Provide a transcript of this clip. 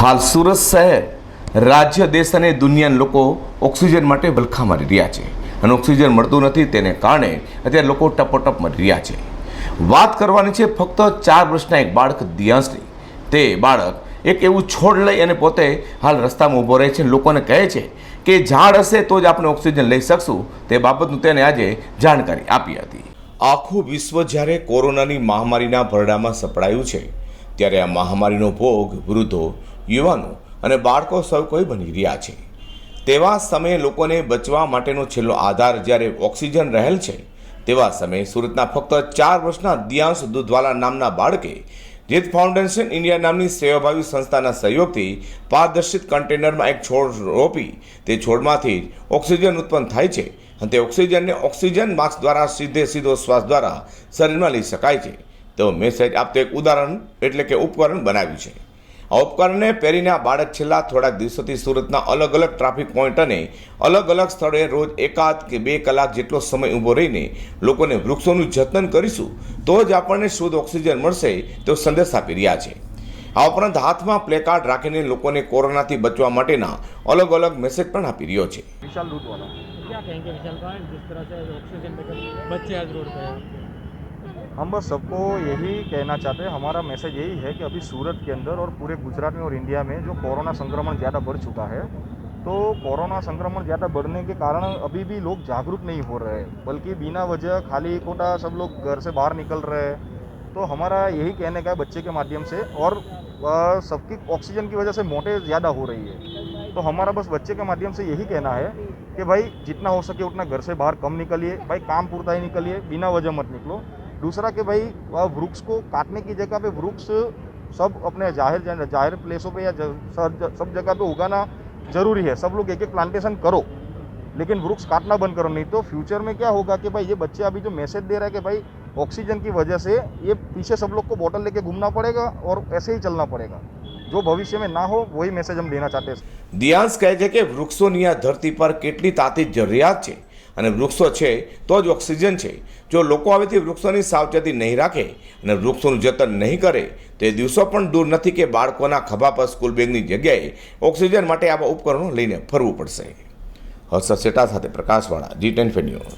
હાલ સુરત શહેર રાજ્ય, દેશ અને દુનિયાના લોકો ઓક્સિજન માટે વલખા મારી રહ્યા છે. અને ઓક્સિજન મળતું નથી તેને કારણે અત્યારે લોકો ટપોટપ મરી રહ્યા છે. વાત કરવાની છે ફક્ત ચાર વર્ષના એક બાળક દિયાંશની. તે બાળક એક એવું છોડ લઈ અને પોતે હાલ રસ્તામાં ઊભો રહે છે. લોકોને કહે છે કે ઝાડ હશે તો જ આપણે ઓક્સિજન લઈ શકશું. તે બાબતનું તેને આજે જાણકારી આપી હતી. આખું વિશ્વ જ્યારે કોરોનાની મહામારીના ભરડામાં સપડાયું છે, ત્યારે આ મહામારીનો ભોગ વૃદ્ધો યુવાનો અને બાળકો સૌ કોઈ બની રહ્યા છે. તેવા સમયે લોકોને બચવા માટેનો છેલ્લો આધાર જ્યારે ઓક્સિજન રહેલ છે, તેવા સમયે સુરતના ફક્ત ચાર વર્ષના દિયાંશ દૂધવાલા નામના બાળકે જીત ફાઉન્ડેશન ઇન્ડિયા નામની સેવાભાવી સંસ્થાના સહયોગથી પારદર્શિત કન્ટેનરમાં એક છોડ રોપી તે છોડમાંથી જ ઓક્સિજન ઉત્પન્ન થાય છે અને તે ઓક્સિજનને ઓક્સિજન માસ્ક દ્વારા સીધે સીધો શ્વાસ દ્વારા શરીરમાં લઈ શકાય છે. તેવો મેસેજ આપતો એક ઉદાહરણ એટલે કે ઉપકરણ બનાવ્યું છે. આ ઉપકરણને પહેરીને આ બાળક છેલ્લા થોડાક દિવસોથી સુરતના અલગ અલગ ટ્રાફિક પોઈન્ટ અને અલગ અલગ સ્થળે રોજ એકાદ કે બે કલાક જેટલો સમય ઊભો રહીને લોકોને વૃક્ષોનું જતન કરીશું તો જ આપણને શુદ્ધ ઓક્સિજન મળશે તેવો સંદેશ આપી રહ્યા છે આ ઉપરાંત હાથમાં પ્લેકાર્ડ રાખીને લોકોને કોરોનાથી બચવા માટેના અલગ અલગ મેસેજ પણ આપી રહ્યો છે विशाल दूध वाला क्या कहेंगे विशाल भाई जिस तरह से ऑक्सीजन लेकर बच्चे आज रोड पे हैं हम बस सबको यही कहना चाहते हैं, हमारा मैसेज यही है कि अभी सूरत के अंदर और पूरे गुजरात में और इंडिया में जो कोरोना संक्रमण ज़्यादा बढ़ चुका है तो कोरोना संक्रमण ज़्यादा बढ़ने के कारण अभी भी लोग जागरूक नहीं हो रहे हैं, बल्कि बिना वजह खाली खोटा सब लोग घर से बाहर निकल रहे हैं। तो हमारा यही कहने का है बच्चे के माध्यम से और सबकी ऑक्सीजन की वजह से मोटे ज़्यादा हो रही है। तो हमारा बस बच्चे के माध्यम से यही कहना है कि भाई जितना हो सके उतना घर से बाहर कम निकलिए, भाई काम पूरता ही निकलिए, बिना वजह मत निकलो। दूसरा कि भाई वह वृक्ष को काटने की जगह पे वृक्ष सब अपने जाहिर जाहिर प्लेसों पे या ज- सब सब जगह पे उगाना जरूरी है सब लोग एक एक प्लांटेशन करो लेकिन वृक्ष काटना बंद करो नहीं तो फ्यूचर में क्या होगा कि भाई ये बच्चे अभी जो मैसेज दे रहा है कि भाई ऑक्सीजन की वजह से ये पीछे सब लोग को बोतल लेके घूमना पड़ेगा और ऐसे ही चलना पड़ेगा जो भविष्य में ना हो वही मैसेज हम देना चाहते हैं દિયાંશ કહે છે કે વૃક્ષોની આ ધરતી પર કેટલી તાતી જરૂરિયાત છે અને વૃક્ષો છે, તો જ ઓક્સિજન છે. જો લોકો હવેથી વૃક્ષોની સાવચેતી નહીં રાખે અને વૃક્ષોનું જતન નહીં કરે, તો એ દિવસો પણ દૂર નથી કે બાળકોના ખભા પર સ્કૂલ બેગની જગ્યાએ ઓક્સિજન માટે આવા ઉપકરણો લઈને ફરવું પડશે. હર્ષદ સેટા સાથે પ્રકાશવાળા જી ટેન ન્યૂઝ.